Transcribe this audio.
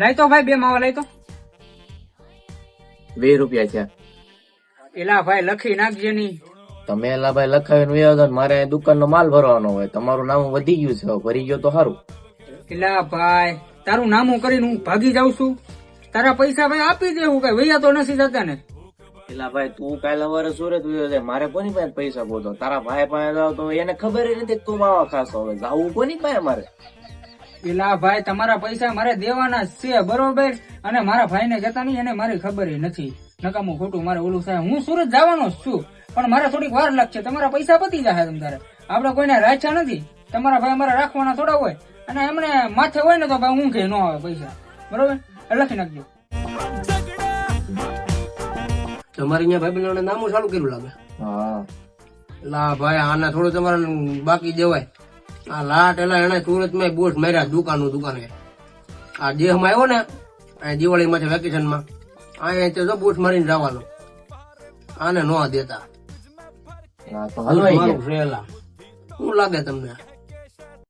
લઈ તો ભાઈ બે માવા લઈ તો વીસ રૂપિયા છે. એલા ભાઈ લખી નાખજે ની. તમે એલા ભાઈ લખાવીને વહી આવતા મારે દુકાન નો માલ ભરવાનો હોય તમારું નામ વધી ગયું છે ભરી ગયો તો સારું એલા ભાઈ તારું નામું કરીને હું ભાગી જાઉં છું. તારા પૈસા ભાઈ આપી દે હું કઈ વૈયા તો નથી થતા ને. એલા ભાઈ તું કાલે સવારે સુરત ગયો છે મારે કોની પાસે પૈસા બોલતો તારા ભાઈ પાસે જાવ તો એને ખબર નથી તું માવા ખાસો હવે જાવું કોની પાસે મારે? એલા ભાઈ તમારા પૈસા મારે દેવાના છે બરોબર? અને મારા ભાઈને જતા નહીં એને મારી ખબર નથી. નકામું ખોટું મારે ઓલું થાય. હું સુરત જવાનો જ છું પણ મારે થોડીક વાર લાગશે. તમારા પૈસા પતી જશે તમારે આપણે કોઈને રાખ્યા નથી. તમારા ભાઈ અમારે રાખવાના થોડા હોય. અને એમને માથે હોય ને તો ભાઈ હું કે ન આવે પૈસા. બરોબર? એ લખી નાખજો. તમારે અહીંયા ભાઈ બહેનોને નામું ચાલુ કર્યું લાગે? હા. લા ભાઈ આના થોડું તમારે બાકી દેવાય. આ લાટ એલા એને સુરતમાં બોસ માર્યા દુકાન દુકાને. આ દેહમાં આવ્યો ને આ દિવાળીમાં છે વેકેશનમાં અહીંયા તો બોસ મારીને જવાનો આને ન દેતા. હા, લાગે તમને?